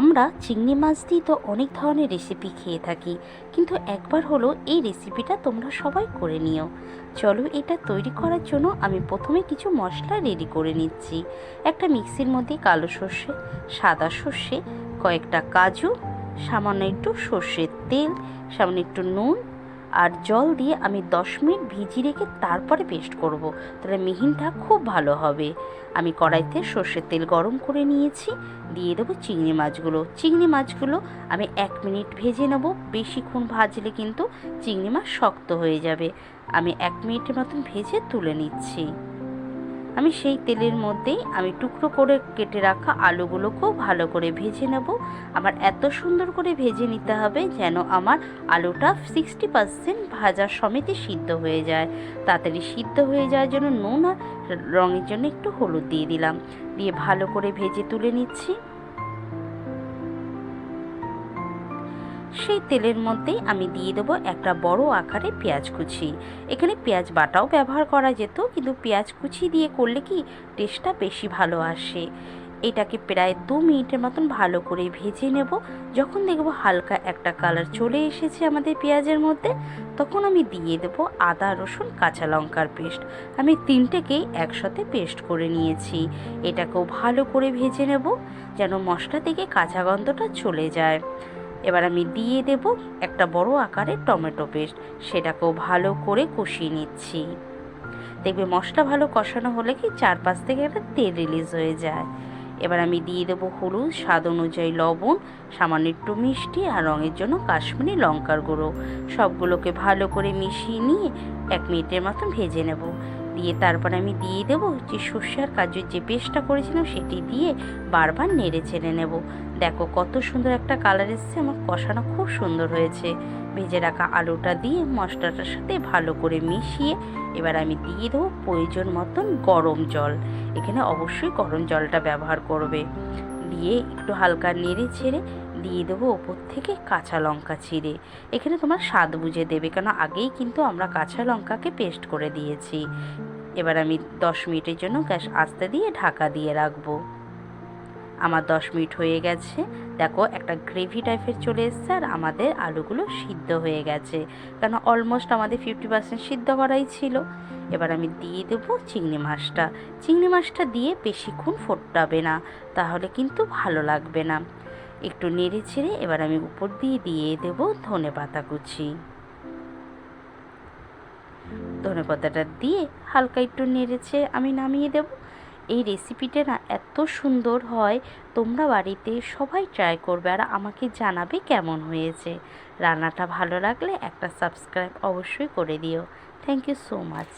আমরা চিংড়ি মাছ দিয়ে তো অনেক ধরনের রেসিপি খেয়ে থাকি, কিন্তু একবার হলো এই রেসিপিটা তোমরা সবাই করে নিও। চলো এটা তৈরি করার জন্য আমি প্রথমে কিছু মশলা রেডি করে নিচ্ছি। একটা মিক্সির মধ্যে কালো সর্ষে, সাদা সর্ষে, কয়েকটা কাজু, সামান্য একটু সর্ষের তেল, সামান্য একটু নুন আর জল দিয়ে আমি দশ মিনিট ভিজিয়ে রেখে তারপরে পেস্ট করব। তাহলে মিহিনটা খুব ভালো হবে। আমি কড়াইতে সর্ষের তেল গরম করে নিয়েছি। দিয়ে দেবো চিংড়ি মাছগুলো। চিংড়ি মাছগুলো আমি এক মিনিট ভেজে নেব। বেশিক্ষণ ভাজলে কিন্তু চিংড়ি মাছ শক্ত হয়ে যাবে। আমি এক মিনিটের মতন ভেজে তুলে নিচ্ছি। আমি সেই তেলের মধ্যেই আমি টুকরো করে কেটে রাখা আলুগুলো খুব ভালো করে ভেজে নেব। আমার এত সুন্দর করে ভেজে নিতে হবে যেন আমার আলুটা সিক্সটি পার্সেন্ট ভাজার সমেতে সিদ্ধ হয়ে যায়। তাড়াতাড়ি সিদ্ধ হয়ে যাওয়ার জন্য নুন আর রঙের জন্য একটু হলুদ দিয়ে দিলাম। দিয়ে ভালো করে ভেজে তুলে নিচ্ছি। সেই তেলের মধ্যেই আমি দিয়ে দেবো একটা বড় আকারে পেঁয়াজ কুচি। এখানে পেঁয়াজ বাটাও ব্যবহার করা যেত, কিন্তু পেঁয়াজ কুচি দিয়ে করলে কি টেস্টটা বেশি ভালো আসে? এটাকে প্রায় দু মিনিটের মতন ভালো করে ভেজে নেব। যখন দেখব হালকা একটা কালার চলে এসেছে আমাদের পেঁয়াজের মধ্যে, তখন আমি দিয়ে দেবো আদা, রসুন, কাঁচা লঙ্কার পেস্ট। আমি তিনটেকেই একসাথে পেস্ট করে নিয়েছি। এটাকেও ভালো করে ভেজে নেব, যেন মশলা থেকে কাঁচা গন্ধটা চলে যায়। এবার আমি দিয়ে দেব একটা বড় আকারের টমেটো পেস্ট। সেটাকেও ভালো করে কষিয়ে নিচ্ছি। দেখবে মশলা ভালো কষানো হলে কি চারপাশ থেকে একটা তেল রিলিজ হয়ে যায়। এবার আমি দিয়ে দেবো হলুদ, স্বাদ অনুযায়ী লবণ, সামান্য একটু মিষ্টি আর রঙের জন্য কাশ্মীরি লঙ্কার গুঁড়ো। সবগুলোকে ভালো করে মিশিয়ে নিয়ে এক মিনিটের মতন ভেজে নেব। দিয়ে তারপর আমি দিয়ে দেবো যে সর্ষে আর কাজুর যে পেস্টটা করেছিলাম সেটি দিয়ে বারবার নেড়ে ছেড়ে নেব। দেখো কত সুন্দর একটা কালার এসছে, আমার কষানো খুব সুন্দর হয়েছে। ভেজে রাখা আলুটা দিয়ে মশলাটার সাথে ভালো করে মিশিয়ে এবার আমি দিয়ে দেবো প্রয়োজন মতন গরম জল। এখানে অবশ্যই গরম জলটা ব্যবহার করবে। দিয়ে একটু হালকা নেড়ে ছেড়ে দিয়ে দেবো ওপর থেকে কাঁচা লঙ্কা ছিঁড়ে। এখানে তোমার স্বাদ বুঝে দেবে, কেন আগেই কিন্তু আমরা কাঁচা লঙ্কাকে পেস্ট করে দিয়েছি। এবার আমি দশ মিনিটের জন্য গ্যাস আস্তে দিয়ে ঢাকা দিয়ে রাখব। আমার দশ মিনিট হয়ে গেছে। দেখো, একটা গ্রেভি টাইপের চলে এসছে আর আমাদের আলুগুলো সিদ্ধ হয়ে গেছে। কারণ অলমোস্ট আমাদের ফিফটি পার্সেন্ট সিদ্ধ করাই ছিল। এবার আমি দিয়ে দেবো চিংড়ি মাছটা। চিংড়ি মাছটা দিয়ে বেশিক্ষণ ফোটাবে না, তাহলে কিন্তু ভালো লাগবে না। একটু নেড়ে ছেড়ে এবার আমি উপর দিয়ে দিয়ে দেবো ধনে পাতা কুচি। ধনে পাতাটা দিয়ে হালকা একটু নেড়েছে আমি নামিয়ে দেব। এই রেসিপিটা না এত সুন্দর হয়, তোমরা বাড়িতে সবাই ট্রাই করবে আর আমাকে জানাবে কেমন হয়েছে। রান্নাটা ভালো লাগলে একটা সাবস্ক্রাইব অবশ্যই করে দিও। Thank you so much